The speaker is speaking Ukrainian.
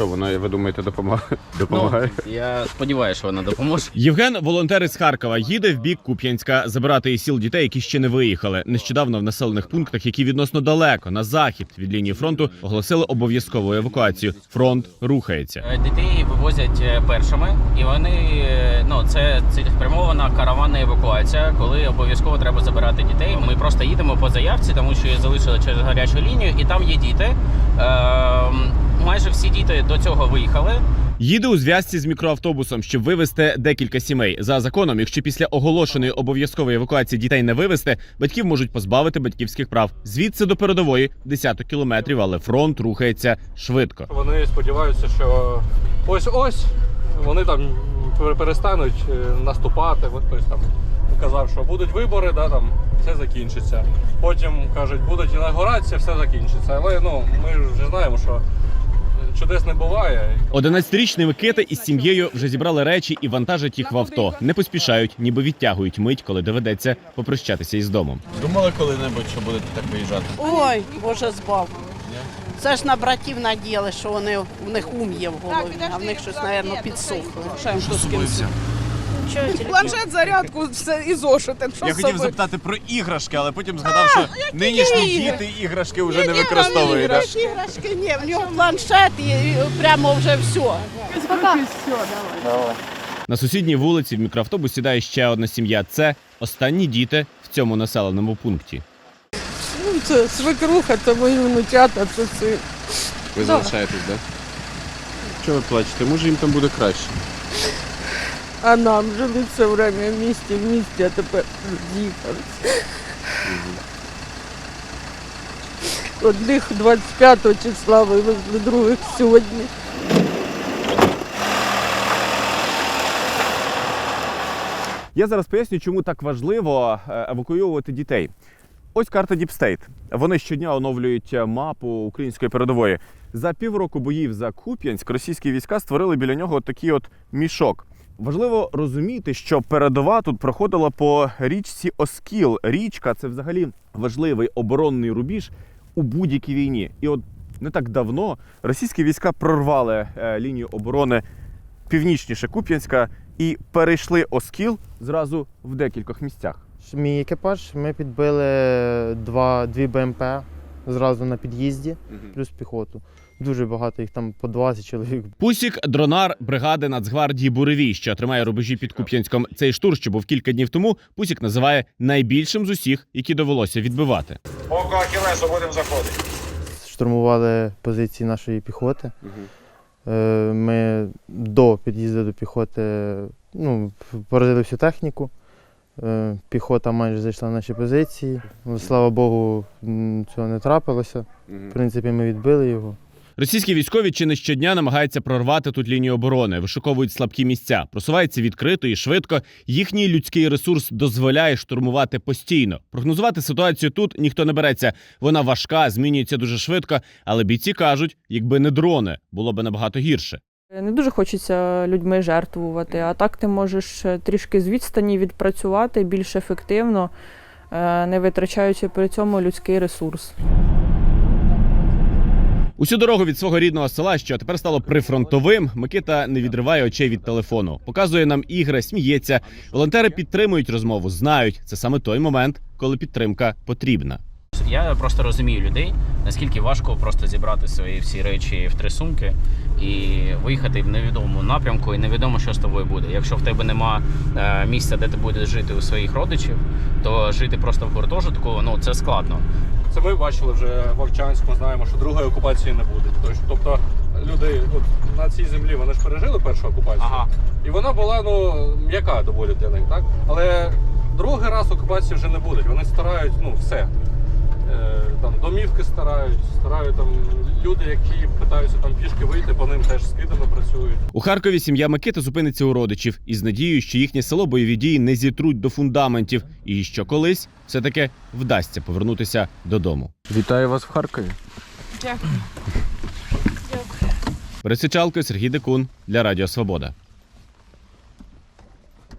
що вона, ви думаєте, допомагає? допомагає? Ну, я сподіваюся, що вона допоможе. Євген, волонтер із Харкова, їде в бік Куп'янська забирати із сіл дітей, які ще не виїхали. Нещодавно в населених пунктах, які відносно далеко на захід від лінії фронту, оголосили обов'язкову евакуацію. Фронт рухається. Е, Дітей вивозять е, першими, і вони е, ну це цілеспрямована караванна евакуація, коли обов'язково треба забирати дітей. Ми просто їдемо по заявці, тому що її залишили через гарячу лінію, і там є діти. Е, майже всі діти до цього виїхали. Їде у зв'язці з мікроавтобусом, щоб вивезти декілька сімей. За законом, якщо після оголошеної обов'язкової евакуації дітей не вивезти, батьків можуть позбавити батьківських прав. Звідси до передової десяток кілометрів, але фронт рухається швидко. Вони сподіваються, що ось ось вони там перестануть е, наступати. От хтось там казав, що будуть вибори, да, там все закінчиться. Потім кажуть, будуть інаугурація, все закінчиться. Але ну ми вже знаємо, що чудес не буває. 11-річний Микита із сім'єю вже зібрали речі і вантажать їх в авто. Не поспішають, ніби відтягують мить, коли доведеться попрощатися із домом. Думали коли-небудь, що будете так виїжджати? Ой, Боже збав. Це ж на братів надіяли, що вони в них ум є в голові, а в них щось, мабуть, підсохло. Що з собою Планшет, зарядку все, і зошити. Що Я з хотів собою? запитати про іграшки, але потім згадав, що нинішні ігри? діти іграшки вже Ні, не використовують. да? іграшки, іграшки, ні, в нього планшет і і прямо вже все. На сусідній вулиці в мікроавтобус сідає ще одна сім'я. Це останні діти в цьому населеному пункті. Ну, це свекруха, це мої внучата, це син. Ви залишаєтесь, так? Да? Чого ви плачете? Може їм там буде краще. А нам жили все время в місті, в місті, а тепер з'їхали. Одних 25 числа вивезли, других сьогодні. Я зараз поясню, чому так важливо е, евакуйовувати дітей. Ось карта Діпстейт. Вони щодня оновлюють е, мапу української передової. За півроку боїв за Куп'янськ російські війська створили біля нього такий от мішок. Важливо розуміти, що передова тут проходила по річці Оскіл. Річка це взагалі важливий оборонний рубіж у будь-якій війні. І от не так давно російські війська прорвали е, лінію оборони північніше Куп'янська і перейшли Оскіл зразу в декількох місцях. Мій екіпаж ми підбили два, дві БМП зразу на під'їзді, плюс піхоту. Дуже багато їх там по 20 чоловік. Пусік дронар бригади Нацгвардії Буревій, що тримає рубежі під Куп'янськом. Цей штурм, що був кілька днів тому, Пусік називає найбільшим з усіх, які довелося відбивати. Око Ахілесу будемо заходити. Штурмували позиції нашої піхоти. Е, Ми до під'їзду до піхоти ну, поразили всю техніку. Е, Піхота майже зайшла в наші позиції. Ну, Слава Богу, цього не трапилося. В принципі, ми відбили його. Російські військові чи не щодня намагаються прорвати тут лінію оборони, вишуковують слабкі місця, просуваються відкрито і швидко. Їхній людський ресурс дозволяє штурмувати постійно. Прогнозувати ситуацію тут ніхто не береться. Вона важка, змінюється дуже швидко. Але бійці кажуть, якби не дрони, було би набагато гірше. Не дуже хочеться людьми жертвувати, а так ти можеш е, трішки з відстані відпрацювати більш ефективно, е, не витрачаючи при цьому людський ресурс. Усю дорогу від свого рідного села, що тепер стало прифронтовим, Микита не відриває очей від телефону. Показує нам ігри, сміється. Волонтери підтримують розмову, знають це саме той момент, коли підтримка потрібна. Я просто розумію людей, наскільки важко просто зібрати свої всі речі в три сумки і виїхати в невідомому напрямку, і невідомо, що з тобою буде. Якщо в тебе нема е, місця, де ти будеш жити у своїх родичів, то жити просто в гуртожитку ну це складно. Це ми бачили вже в Овчанську, знаємо, що другої окупації не буде. Тобто люди от, на цій землі вони ж пережили першу окупацію. Ага. І вона була ну м'яка доволі для них, так? Але другий раз окупації вже не буде. Вони старають, ну, все. Е, там домівки старають, старають там люди, які питаються там пішки вийти, по ним теж скидами працюють. У Харкові сім'я Микити зупиниться у родичів із надією, що їхнє село бойові дії не зітруть до фундаментів, і що колись все таки вдасться повернутися додому. Вітаю вас в Харкові. Пересичалко Сергій Декун для Радіо Свобода.